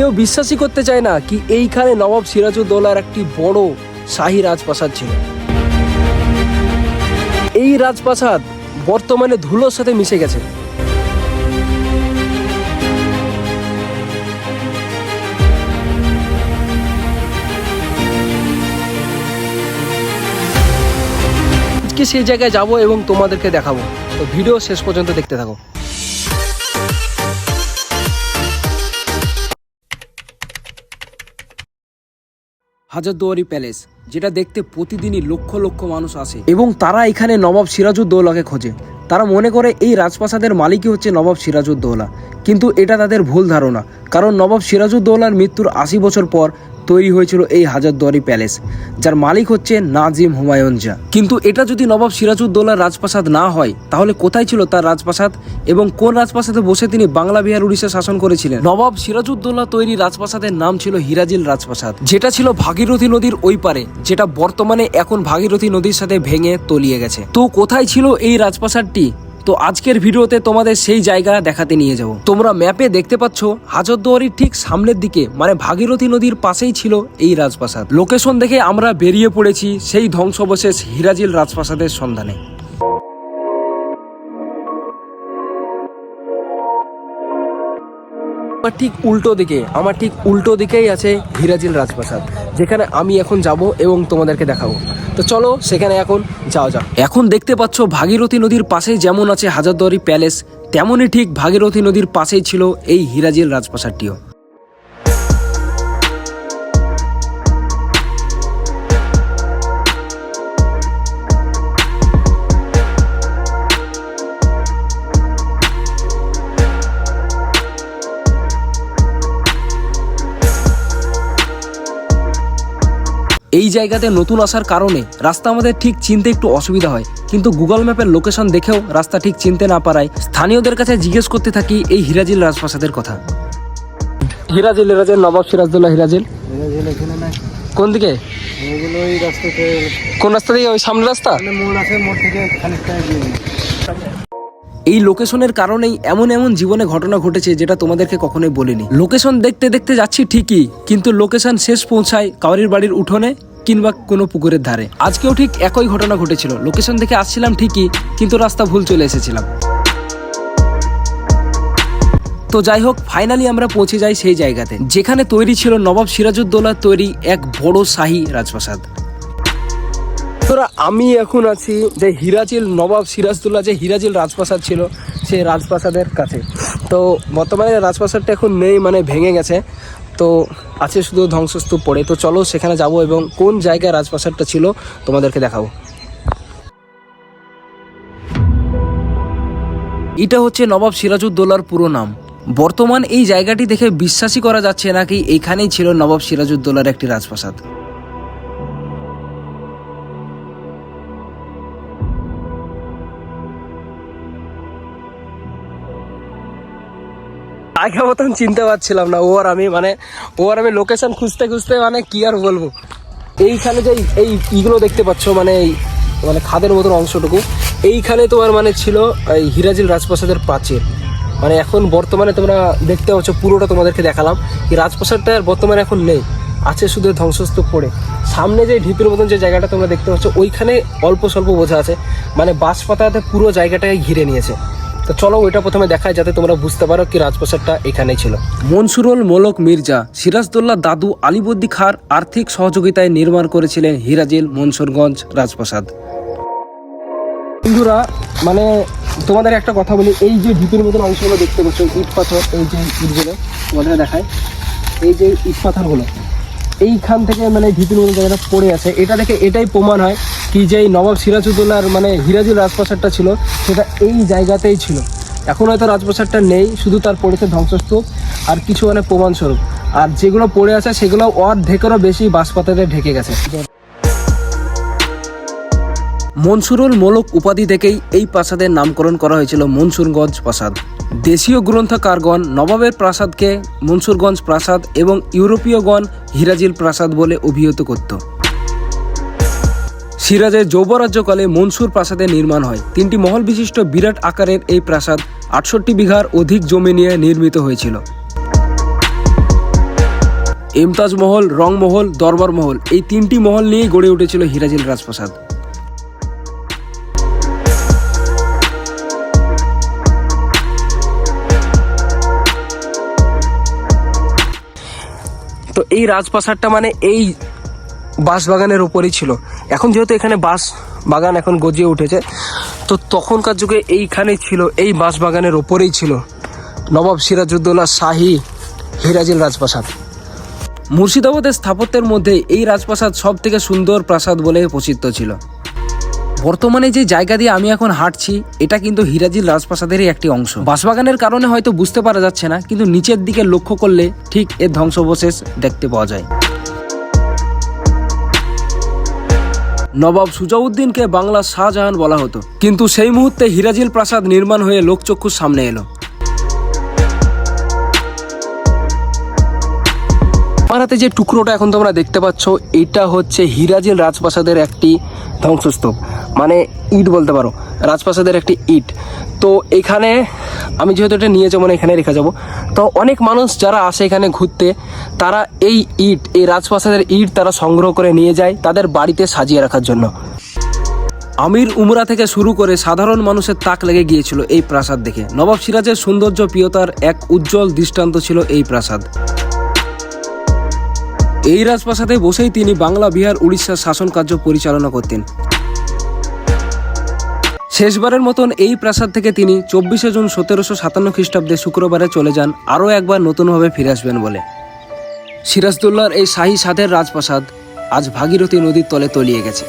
কেউ বিশ্বাসই করতে চায় না কি এইখানে নবাব সিরাজউদ্দৌলার একটি বড় শাহী রাজপ্রাসাদ ছিল। এই রাজপ্রাসাদ বর্তমানে ধুলোর সাথে মিশে গেছে। আজকে সেই জায়গায় যাব এবং তোমাদেরকে দেখাবো। তো ভিডিও শেষ পর্যন্ত দেখতে থাকো। হাজারদুয়ারি প্যালেস, যেটা দেখতে প্রতিদিনই লক্ষ লক্ষ মানুষ আসে। এবং তারা এখানে নবাব সিরাজউদ্দৌলাকে খোঁজে। তারা মনে করে এই রাজপ্রাসাদের মালিকই হচ্ছে নবাব সিরাজউদ্দৌলা। কিন্তু এটা তাদের ভুল ধারণা। কারণ নবাব সিরাজউদ্দৌলার মৃত্যুর আশি বছর পর তৈরি হয়েছিল এই হাজারদুয়ারি প্যালেস, যার মালিক হচ্ছে নাজিম হুমায়ুন জা কিন্তু এটা যদি নবাব সিরাজউদ্দৌলার রাজপ্রাসাদ না হয়, তাহলে কোথায় ছিল তার রাজপ্রাসাদ এবং কোন রাজপ্রাসাদে বসে তিনি বাংলা বিহার উড়িষ্যা শাসন করেছিলেন? নবাব সিরাজউদ্দৌলা তৈরি রাজপ্রাসাদের নাম ছিল হিরাজিল রাজপ্রাসাদ, যেটা ছিল ভাগীরথী নদীর ওই পারে, যেটা বর্তমানে এখন ভাগীরথী নদীর সাথে ভেঙে তলিয়ে গেছে। তো কোথায় ছিল এই রাজপ্রাসাদটি? তো আজকের ভিডিওতে তোমাদের সেই জায়গা দেখাতে নিয়ে যাব। তোমরা ম্যাপে দেখতে পাচ্ছ হাজরদুয়ারির ঠিক সামনের দিকে মানে ভাগীরথী নদীর পাশেই ছিল এই রাজপ্রাসাদ। লোকেশন দেখে আমরা বেরিয়ে পড়েছি সেই ধ্বংসবশেষ হিরাজিল রাজপ্রাসাদের সন্ধানে। আমার ঠিক উল্টো দিকে, আমার ঠিক উল্টো দিকেই আছে হিরাজিল রাজপ্রাসাদ, যেখানে আমি এখন যাব এবং তোমাদেরকে দেখাবো। তো চলো সেখানে এখন যাওয়া যাক। এখন দেখতে পাচ্ছ ভাগীরথী নদীর পাশে যেমন আছে হাজারদুয়ারি প্যালেস, তেমনই ঠিক ভাগীরথী নদীর পাশেই ছিল এই হিরাজিল রাজপ্রাসাদটিও। এই জায়গাতে নতুন আসার কারণে রাস্তা আমাদের ঠিক চিনতে একটু অসুবিধা হয়। কিন্তু গুগল ম্যাপের লোকেশন দেখেও রাস্তা ঠিক চিনতে না পারায় স্থানীয়দের কাছে জিজ্ঞেস করতে থাকি এই হিরাজিল রাজপ্রাসাদের কথা। হিরাজিল হিরাজিল নবাব সিরাজদুল্লাহ হিরাজিল। কোন দিকে? কোন রাস্তা দিয়ে? ওই সামনের রাস্তা? মোড় আছে মোড় থেকে খানিকটা এগিয়ে এই লোকেশনের কারণেই এমন এমন জীবনে ঘটনা ঘটেছে যেটা তোমাদেরকে কখনোই বলিনি। লোকেশন দেখতে দেখতে যাচ্ছি ঠিকই, কিন্তু লোকেশন শেষ পৌঁছায় কাউরির বাড়ির উঠোনে কিংবা কোনো পুকুরের ধারে। আজকেও ঠিক একই ঘটনা ঘটেছিল। লোকেশন দেখে আসছিলাম ঠিকই, কিন্তু রাস্তা ভুল চলে এসেছিলাম। তো যাই হোক ফাইনালি আমরা পৌঁছে যাই সেই জায়গাতে। যেখানে তৈরি ছিল নবাব সিরাজউদ্দৌলার তৈরি এক বড় শাহী রাজপ্রাসাদ। তোরা আমি এখন আছি যে হিরাজিল নবাব সিরাজদুল্লাহ, যে হিরাজিল রাজপ্রাসাদ ছিল সেই রাজপ্রাসাদের কাছে। তো বর্তমানে রাজপ্রাসাদটা এখন নেই মানে ভেঙে গেছে। তো আছে শুধু ধ্বংসস্তূপ পড়ে। তো চলো সেখানে যাব এবং কোন জায়গায় রাজপ্রাসাদটা ছিল তোমাদেরকে দেখাবো। এটা হচ্ছে নবাব সিরাজউদ্দৌলার পুরো নাম। বর্তমান এই জায়গাটি দেখে বিশ্বাসই করা যাচ্ছে নাকি এইখানেই ছিল নবাব সিরাজউদ্দৌলার একটি রাজপ্রাসাদ। আগে মতন চিনতে পারছিলাম না ও আর আমি মানে ও আর আমি লোকেশন খুঁজতে খুঁজতে মানে কি আর বলব? এইখানে যে এই- ইগুলো দেখতে পাচ্ছ মানে এই মানে খাদের মতন অংশটুকু। এইখানে তোমার মানে ছিল এই হিরাজিল রাজপ্রাসাদের প্রাচীর। মানে এখন বর্তমানে তোমরা দেখতে পাচ্ছ, পুরোটা তোমাদেরকে দেখালাম। এই রাজপ্রাসাদটা আর বর্তমানে এখন নেই, আছে শুধু ধ্বংসস্তূপ পড়ে। সামনে যে ঢিপির মতন যে জায়গাটা তোমরা দেখতে পাচ্ছ, ওইখানে অল্প স্বল্প বোঝা আছে। মানে বাঁশ পাতাতে পুরো জায়গাটাকে ঘিরে নিয়েছে। তো চলো ওইটা প্রথমে দেখায় যাতে তোমরা বুঝতে পারো কি রাজপ্রাসাদটা এখানেই ছিল। মনসুরুল মোলক মির্জা সিরাজদৌল্লাহ দাদু আলিবদ্দি খার আর্থিক সহযোগিতায় নির্মাণ করেছিলেন হিরাজিল মনসুরগঞ্জ রাজপ্রাসাদ। বন্ধুরা মানে তোমাদের একটা কথা বলি এই যে ঢিপির মতন অংশগুলো দেখতে পাচ্ছ ইট পাথর এই যে ইটগুলো তোমাদের দেখায় এই যে ইট পাথরগুলো এইখান থেকে মানে ঢিপির মতন জায়গাটা পড়ে আছে। এটা দেখে এটাই প্রমাণ হয় কি যে এই নবাব সিরাজউদ্দৌলার মানে হিরাজুল রাজপ্রাসাদটা ছিল, সেটা এই জায়গাতেই ছিল। এখন হয়তো রাজপ্রাসাদটা নেই, শুধু তার পড়েছে ধ্বংসস্তূপ আর কিছু মানে প্রমাণস্বরূপ। আর যেগুলো পড়ে আছে, সেগুলো অর্ধেকেরও বেশি বাঁশপাতাতে ঢেকে গেছে। মনসুরুল মোলক উপাধি থেকেই এই প্রাসাদের নামকরণ করা হয়েছিল মনসুরগঞ্জ প্রাসাদ। দেশীয় গ্রন্থকারগণ নবাবের প্রাসাদকে মনসুরগঞ্জ প্রাসাদ এবং ইউরোপীয়গণ হিরাজিল প্রাসাদ বলে অভিহিত করত। সিরাজের যৌবরাজ্যকালে মনসুর প্রাসাদের নির্মাণ হয়। তিনটি মহল বিশিষ্ট বিরাট আকারের এই প্রাসাদ আটষট্টি বিঘার অধিক জমি নিয়ে নির্মিত হয়েছিল। এমতাজ মহল রংমহল দরবার মহল এই তিনটি মহল নিয়েই গড়ে উঠেছিল হিরাজিল রাজপ্রাসাদ। তো এই রাজপ্রাসাদটা মানে এই বাঁশ বাগানের ওপরেই ছিল। এখন যেহেতু এখানে বাঁশ বাগান এখন গজিয়ে উঠেছে, তো তখনকার যুগে এইখানে ছিল, এই বাঁশ বাগানের ওপরেই ছিল। নবাব সিরাজউদ্দৌলা শাহী হিরাজিল রাজপ্রাসাদ। মুর্শিদাবাদের স্থাপত্যের মধ্যে এই রাজপ্রাসাদ সব থেকে সুন্দর প্রাসাদ বলে প্রসিদ্ধ ছিল। বর্তমানে যে জায়গা দিয়ে আমি এখন হাঁটছি, এটা কিন্তু হিরাজিল রাজপ্রাসাদেরই একটি অংশ। বাঁশবাগানের কারণে হয়তো বুঝতে পারা যাচ্ছে না, কিন্তু নিচের দিকে লক্ষ্য করলে ঠিক এর ধ্বংসবশেষ দেখতে পাওয়া যায়। নবাব সুজাউদ্দিনকে বাংলার শাহজাহান বলা হতো। কিন্তু সেই মুহূর্তে হিরাজিল প্রাসাদ নির্মাণ হয়ে লোকচক্ষুর সামনে এলো। আমার হাতে যে টুকরোটা এখন তোমরা দেখতে পাচ্ছ, এটা হচ্ছে হিরাজিল রাজপ্রাসাদের একটি ধ্বংসস্তূপ। মানে ইট বলতে পারো, রাজপ্রাসাদের একটি ইট। তো এখানে, আমি যেহেতু এটা নিয়ে যাব না, এখানে রেখে যাব। তো অনেক মানুষ যারা আসে এখানে ঘুরতে, তারা এই ইট, এই রাজপ্রাসাদের ইট তারা সংগ্রহ করে নিয়ে যায় তাদের বাড়িতে সাজিয়ে রাখার জন্য। আমির উমরা থেকে শুরু করে সাধারণ মানুষের তাক লেগে গিয়েছিল এই প্রাসাদ দেখে। নবাব সিরাজের সৌন্দর্য, প্রিয়তার এক উজ্জ্বল দৃষ্টান্ত ছিল এই প্রাসাদ। এই রাজপ্রাসাদে বসেই তিনি বাংলা, বিহার, উড়িষ্যার শাসন কার্য পরিচালনা করতেন। শেষবারের মতন এই প্রাসাদ থেকে তিনি চব্বিশে জুন সতেরোশো সাতান্ন খ্রিস্টাব্দে শুক্রবারে চলে যান, আরও একবার নতুনভাবে ফিরে আসবেন বলে। সিরাজদুল্লার এই শাহী সাদের রাজপ্রাসাদ আজ ভাগীরথী নদীর তলে তলিয়ে গেছে।